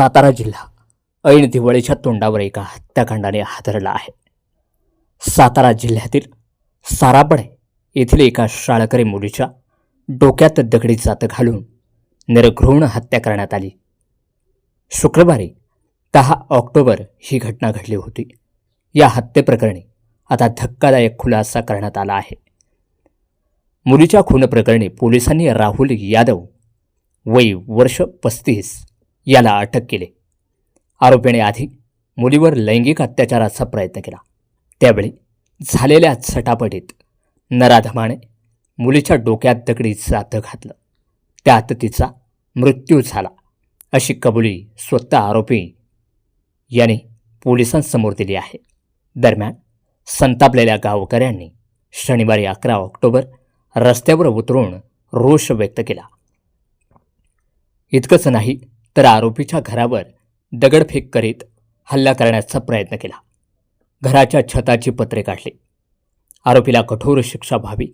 सातारा जिल्हा. ऐन दिवाळीच्या तोंडावर एका हत्याकांडाने हादरला आहे. सातारा जिल्ह्यातील साराबडे येथील एका शाळकरी मुलीच्या डोक्यात दगडी जात घालून निर्घृण हत्या करण्यात आली. शुक्रवारी दहा ऑक्टोबर ही घटना घडली होती. या हत्येप्रकरणी आता धक्कादायक खुलासा करण्यात आला आहे. मुलीच्या खून प्रकरणी पोलिसांनी राहुल यादव वय वर्ष पस्तीस याला अटक केली. आरोपीने आधी मुलीवर लैंगिक अत्याचाराचा प्रयत्न केला. त्यावेळी झालेल्या झटापटीत नराधमाने मुलीच्या डोक्यात दगडी जातं घातलं. त्यात तिचा मृत्यू झाला अशी कबुली स्वतः आरोपी यांनी पोलिसांसमोर दिली आहे. दरम्यान संतापलेल्या गावकऱ्यांनी शनिवारी अकरा ऑक्टोबर रस्त्यावर उतरून रोष व्यक्त केला. इतकंच नाही तर आरोपीच्या घरावर दगडफेक करीत हल्ला करण्याचा प्रयत्न केला. घराच्या छताची पत्रे काढली. आरोपीला कठोर शिक्षा व्हावी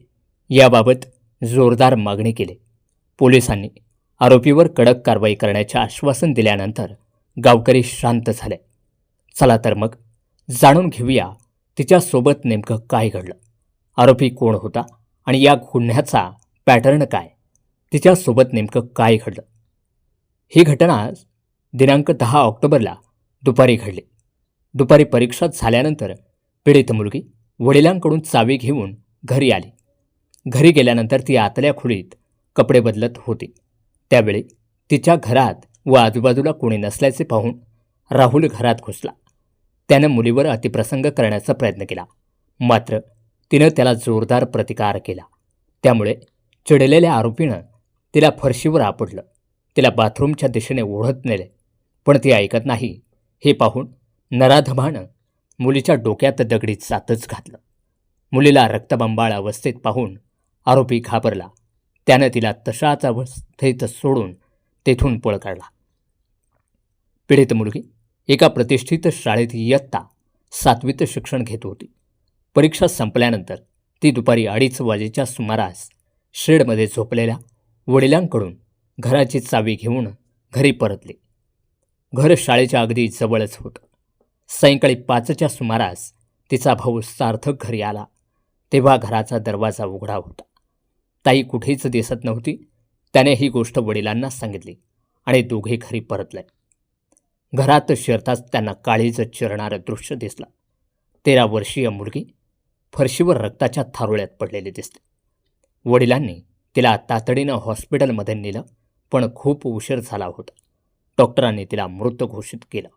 याबाबत जोरदार मागणी केली. पोलिसांनी आरोपीवर कडक कारवाई करण्याचे आश्वासन दिल्यानंतर गावकरी शांत झाले. चला तर मग जाणून घेऊया तिच्यासोबत नेमकं काय घडलं. आरोपी कोण होता आणि या गुन्ह्याचा पॅटर्न काय? तिच्यासोबत नेमकं काय घडलं? ही घटना दिनांक दहा ऑक्टोबरला दुपारी घडली. दुपारी परीक्षा झाल्यानंतर पीडित मुलगी वडिलांकडून चावी घेऊन घरी आली. घरी गेल्यानंतर ती आतल्या खोलीत कपडे बदलत होती. त्यावेळी तिच्या घरात व आजूबाजूला कोणी नसल्याचे पाहून राहुल घरात घुसला. त्यानं मुलीवर अतिप्रसंग करण्याचा प्रयत्न केला. मात्र तिनं त्याला जोरदार प्रतिकार केला. त्यामुळे चिडलेल्या आरोपीनं तिला फरशीवर आपडलं तिला बाथरूमच्या दिशेने ओढत नेले. पण ती ऐकत नाही. हे पाहून नराधमानं मुलीच्या डोक्यात दगडी जातच घातलं. मुलीला रक्तबंबाळ अवस्थेत पाहून आरोपी घाबरला. त्यानं तिला तशाच अवस्थेत सोडून तेथून पळ काढला. पीडित मुलगी एका प्रतिष्ठित शाळेत इयत्ता सातवीत शिक्षण घेत होती. परीक्षा संपल्यानंतर ती दुपारी अडीच वाजेच्या सुमारास शेडमध्ये झोपलेल्या वडिलांकडून घराची चावी घेऊन घरी परतली. घर शाळेच्या अगदी जवळच होतं. सायंकाळी पाचच्या सुमारास तिचा भाऊ सार्थक घरी आला. तेव्हा घराचा दरवाजा उघडा होता. ताई कुठेच दिसत नव्हती. त्याने ही गोष्ट वडिलांना सांगितली आणि दोघे घरी परतले. घरात शिरताच त्यांना काळीज चिरणारं दृश्य दिसलं. तेरा वर्षीय मुलगी फरशीवर रक्ताच्या थारोळ्यात पडलेली दिसते. वडिलांनी तिला तातडीनं हॉस्पिटलमध्ये नेलं पण खूप उशीर झाला होता. डॉक्टरांनी तिला मृत घोषित केलं.